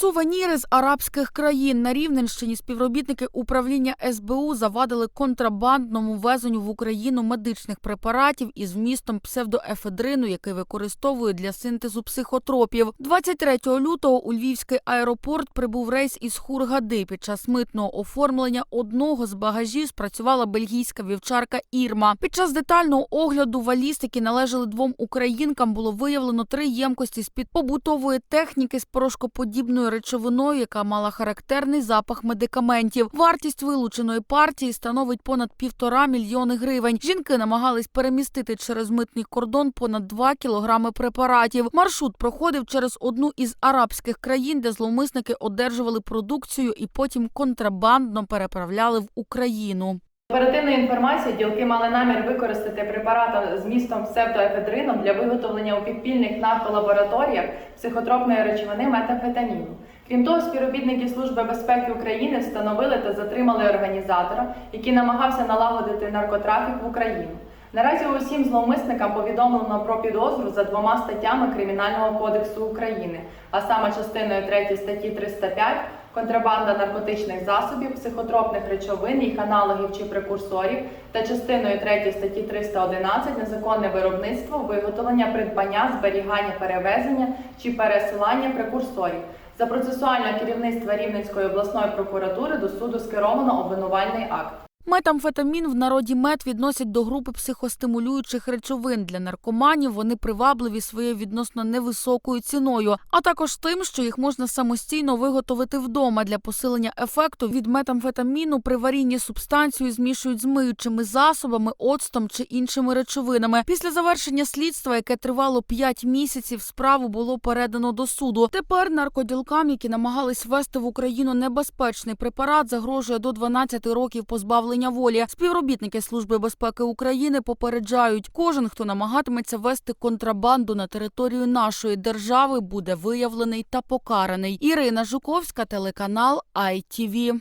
Сувеніри з арабських країн на Рівненщині співробітники управління СБУ завадили контрабандному ввезенню в Україну медичних препаратів із вмістом псевдоефедрину, який використовують для синтезу психотропів. 23 лютого у Львівський аеропорт прибув рейс із Хургади. Під час митного оформлення одного з багажів спрацювала бельгійська вівчарка Ірма. Під час детального огляду валіз, які належали двом українкам, було виявлено три ємкості з під побутової техніки з порошкоподібною речовиною, яка мала характерний запах медикаментів. Вартість вилученої партії становить понад півтора мільйони гривень. Жінки намагались перемістити через митний кордон понад 2 кілограми препаратів. Маршрут проходив через одну із арабських країн, де зловмисники одержували продукцію і потім контрабандно переправляли в Україну. Оперативної інформації ділки мали намір використати препарат з містом псевдоефедрином для виготовлення у підпільних нарколабораторіях психотропної речовини метамфетаміну. Крім того, співробітники Служби безпеки України встановили та затримали організатора, який намагався налагодити наркотрафік в Україну. Наразі усім зловмисникам повідомлено про підозру за двома статтями Кримінального кодексу України, а саме частиною 3 статті 305 контрабанда наркотичних засобів, психотропних речовин, їх аналогів чи прекурсорів, та частиною 3 статті 311 незаконне виробництво, виготовлення, придбання, зберігання, перевезення чи пересилання прекурсорів. За процесуальне керівництво Рівненської обласної прокуратури до суду скеровано обвинувальний акт. Метамфетамін в народі мед відносять до групи психостимулюючих речовин. Для наркоманів вони привабливі своєю відносно невисокою ціною, а також тим, що їх можна самостійно виготовити вдома для посилення ефекту від метамфетаміну при варінні субстанцію змішують з миючими засобами, оцтом чи іншими речовинами. Після завершення слідства, яке тривало 5 місяців, справу було передано до суду. Тепер наркоділкам, які намагались ввести в Україну небезпечний препарат, загрожує до 12 років позбавлення волі. Співробітники Служби безпеки України попереджають, кожен, хто намагатиметься вести контрабанду на територію нашої держави, буде виявлений та покараний. Ірина Жуковська, телеканал ITV.